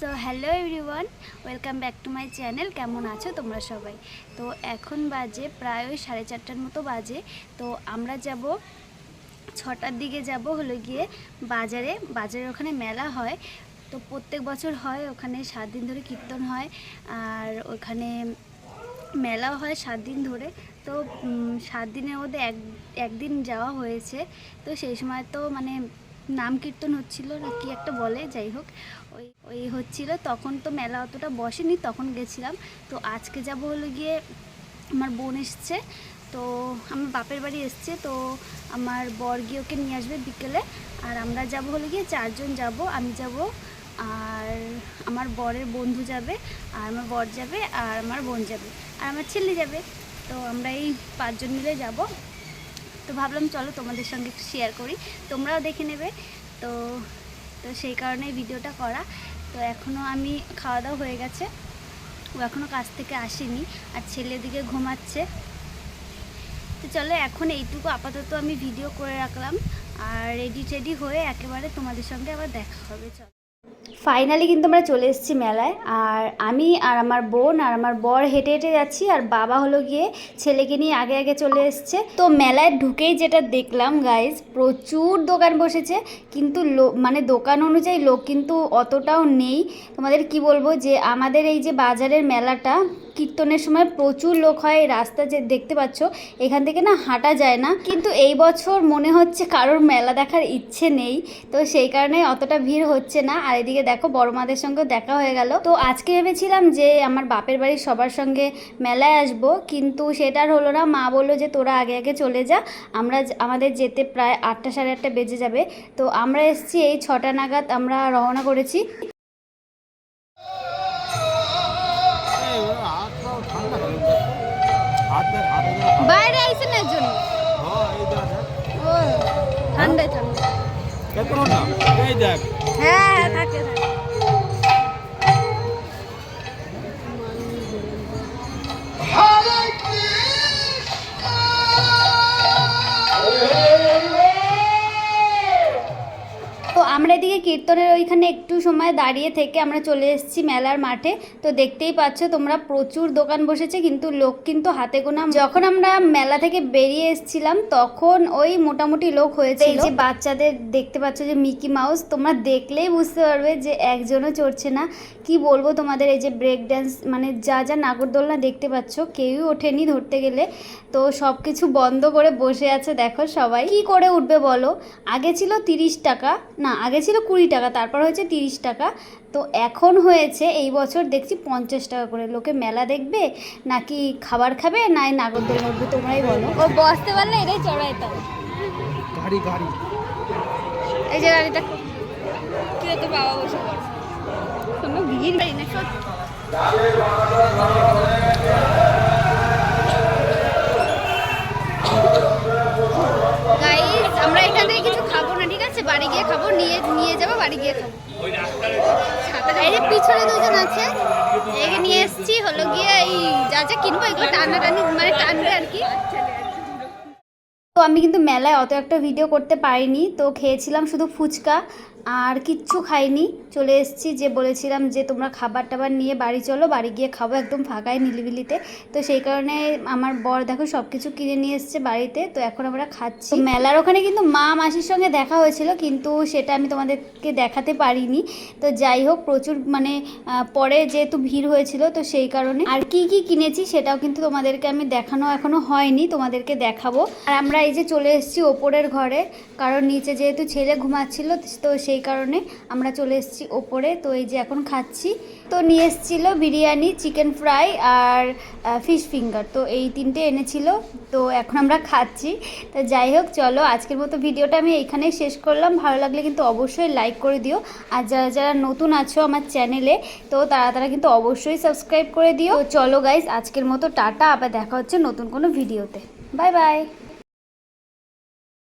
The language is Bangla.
So hello everyone welcome back to my channel কেমন আছো তোমরা সবাই? তো এখন বাজে প্রায় ওই সাড়ে চারটার মতো বাজে। তো আমরা যাব, ছটার দিকে যাব হলো গিয়ে বাজারে। বাজারের ওখানে মেলা হয়। তো প্রত্যেক বছর হয়, ওখানে সাত দিন ধরে কীর্তন হয়। আর ওখানে মেলাও হয় সাত দিন ধরে। তো সাত দিনের মধ্যে এক, একদিন যাওয়া হয়েছে। তো সেই সময় তো মানে নাম কীর্তন হচ্ছিল না, কি একটা বলে, যাই হোক। ওই ওই হচ্ছিল, তখন তো মেলা অতটা বসেনি, তখন গেছিলাম। তো আজকে যাব হলো গিয়ে আমার বোন এসছে, তো আমার বাপের বাড়ি এসছে, তো আমার বর গিয়ে নিয়ে আসবে বিকেলে। আর আমরা যাব হলো গিয়ে চারজন যাব, আমি যাব, আর আমার বরের বন্ধু যাবে, আর আমার বর যাবে, আর আমার বোন যাবে, আর আমার ছেলে যাবে। তো আমরা এই পাঁচজন মিলে যাব। তো ভাবলাম চলো তোমাদের সঙ্গে একটু শেয়ার করি। তোমরাও দেখে নেবে। তো তো সেই কারণেই ভিডিওটা করা। তো এখনও আমি খাওয়া দাওয়া হয়ে গেছে। ও এখনও কাজ থেকে আসেনি আর ছেলে দিকে ঘুমাচ্ছে। তো চলো এখন এইটুকু আপাতত আমি ভিডিও করে রাখলাম। আর রেডি টেডি হয়ে একেবারে তোমাদের সঙ্গে আবার দেখা হবে। চলো। ফাইনালি কিন্তু আমরা চলে এসেছি মেলায়। আর আমি আর আমার বোন আর আমার বর হেঁটে হেঁটে যাচ্ছি আর বাবা হলো গিয়ে ছেলেকে নিয়ে আগে আগে চলে এসছে। তো মেলায় ঢুকেই যেটা দেখলাম গাইজ প্রচুর দোকান বসেছে। কিন্তু মানে দোকান অনুযায়ী লোক কিন্তু অতটাও নেই। তোমাদের কি বলব যে আমাদের এই যে বাজারের মেলাটা কীর্তনের সময় প্রচুর লোক হয় এই রাস্তা যে দেখতে পাচ্ছ, এখান থেকে না হাঁটা যায় না। কিন্তু এই বছর মনে হচ্ছে কারোর মেলা দেখার ইচ্ছে নেই, তো সেই কারণে অতটা ভিড় হচ্ছে না। আর এদিকে দেখো বড় মাদের সঙ্গেও দেখা হয়ে গেল। তো আজকে ভেবেছিলাম যে আমার বাপের বাড়ির সবার সঙ্গে মেলায় আসব, কিন্তু সেটা আর হলো না। মা বলল যে তোরা আগে আগে চলে যা, আমরা আমাদের যেতে প্রায় আটটা সাড়ে আটটা বেজে যাবে। তো আমরা এসছি, এই ছটা নাগাদ আমরা রওনা করেছি। বাইরে আইছেন এর জন্য। ও ঠান্ডা দেখো না, এই দেখ। হ্যাঁ হ্যাঁ থাকে থাকে কীর্তনের ওইখানে একটু সময় দাঁড়িয়ে থেকে আমরা চলে এসেছি মেলার মাঠে। তো দেখতেই পাচ্ছ তোমরা প্রচুর দোকান বসেছে, কিন্তু লোক কিন্তু হাতে গোনা যখন আমরা মেলা থেকে বেরিয়ে এসেছিলাম, তখন ওই মোটামুটি লোক হয়েছে এই যে বাচ্চাদের দেখতে পাচ্ছ যে মিকি মাউস, তোমরা দেখলেই বুঝতে পারবে যে একজনও চড়ছে না। কি বলব তোমাদের, এই যে ব্রেক ড্যান্স মানে যা যা নাগরদোলনা দেখতে পাচ্ছ, কেউই ওঠেনি ধরতে গেলে। তো সব কিছু বন্ধ করে বসে আছে দেখো সবাই। কি করে উঠবে বলো? আগে ছিল তিরিশ টাকা, না, আগে ছিল কুড়ি টাকা। তারপর হয়েছে তিরিশ টাকা। তো এখন হয়েছে এই বছর দেখছি পঞ্চাশ টাকা করে। লোকে মেলা দেখবে নাকি খাবার খাবে না এই নাগরদোলনা উঠবে তোমরাই বলো। ও বসতে পারলে এটাই চড়াইতাম গাড়ি, গাড়ি। এই যে গাড়িটা কি তো বাবা বসে পড়ছে। কোনো ভিড় নেই না সত্যি গাইস আমরা এখান থেকে কিছু খাব না ঠিক আছে বাড়ি গিয়ে খাব, নিয়ে নিয়ে যাব, বাড়ি গিয়ে খাব। পিছনে দুজন আছে একে নিয়ে এসছি, হলো গিয়ে এই যা যা কিনবো, এগুলো টানা টানি মানে টানবে আর কি। তো আমি কিন্তু মেলায় অত একটা ভিডিও করতে পারিনি, তো খেয়েছিলাম শুধু ফুচকা আর কিচ্ছু খাইনি। চলে এসেছি যে বলেছিলাম যে তোমরা খাবার টাবার নিয়ে বাড়ি চলো, বাড়ি গিয়ে খাব একদম ফাঁকায় নিলিবিলিতে। তো সেই কারণে আমার বর দেখো সব কিছু কিনে নিয়ে এসছে বাড়িতে, তো এখন আমরা খাচ্ছি। মেলার ওখানে কিন্তু মা মাসির সঙ্গে দেখা হয়েছিল, কিন্তু সেটা আমি তোমাদেরকে দেখাতে পারিনি। তো যাই হোক, প্রচুর মানে পরে যেহেতু ভিড় হয়েছিল, তো সেই কারণে। আর কি কি কিনেছি সেটাও কিন্তু তোমাদেরকে আমি দেখানো এখনও হয়নি, তোমাদেরকে দেখাবো। আর আমরা এই যে চলে এসেছি ওপরের ঘরে, কারণ নিচে যেহেতু ছেলে ঘুমাচ্ছিল, তো সেই কারণে আমরা চলে এসেছি ওপরে। তো এই যে এখন খাচ্ছি। তো নিয়ে এসেছিল বিরিয়ানি চিকেন ফ্রাই আর ফিশ ফিঙ্গার তো এই তিনটে এনেছিল। তো এখন আমরা খাচ্ছি। তো যাই হোক, চলো আজকের মতো ভিডিওটা আমি এইখানেই শেষ করলাম। ভালো লাগলে কিন্তু অবশ্যই লাইক করে দিও। আর যারা যারা নতুন আছো আমার চ্যানেলে তো তারা তারা কিন্তু অবশ্যই সাবস্ক্রাইব করে দিও। চলো গাইজ আজকের মতো টাটা। আবার দেখা হচ্ছে নতুন কোনো ভিডিওতে বাই বাই